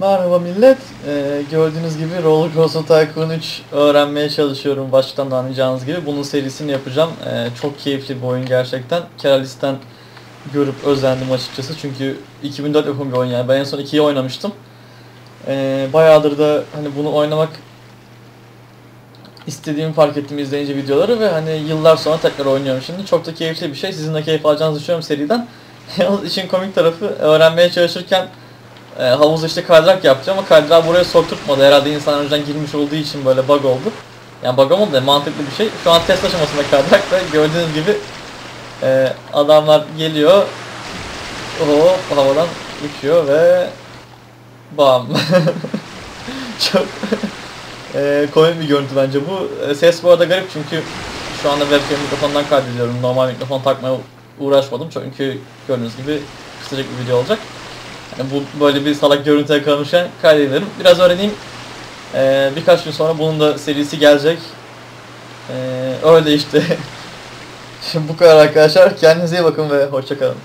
Merhaba millet. Ee, gördüğünüz gibi Roller Coaster Tycoon 3 öğrenmeye çalışıyorum baştan da anlayacağınız gibi. Bunun serisini yapacağım. Ee, çok keyifli bir oyun gerçekten. Keralis'ten görüp özendim açıkçası. Çünkü 2004 yapımı bir oyun yani. Ben en son 2'yi oynamıştım. Ee, bayağıdır da hani bunu oynamak istediğimi fark ettim izleyince videoları ve hani yıllar sonra tekrar oynuyorum şimdi. Çok da keyifli bir şey. Sizin de keyif alacağınızı düşünüyorum seriden. Yalnız işin komik tarafı öğrenmeye çalışırken e, havuzda işte kaydırak yapacağım ama kaydırağı buraya sokturtmadı. Herhalde insan önceden girmiş olduğu için böyle bug oldu. Yani bug olmadı da mantıklı bir şey. Şu an test aşamasında kaydırak ve gördüğünüz gibi e, adamlar geliyor. Hop havadan uçuyor ve bam. Çok e, komik bir görüntü bence bu. E, ses bu arada garip çünkü şu anda webcam mikrofondan kaydediyorum. Normal mikrofon takmaya uğraşmadım çünkü gördüğünüz gibi kısacık bir video olacak. Yani bu böyle bir salak görüntü yakalamışken kaydederim. Biraz öğreneyim. Ee, birkaç gün sonra bunun da serisi gelecek. Ee, öyle işte. Şimdi bu kadar arkadaşlar. Kendinize iyi bakın ve hoşçakalın.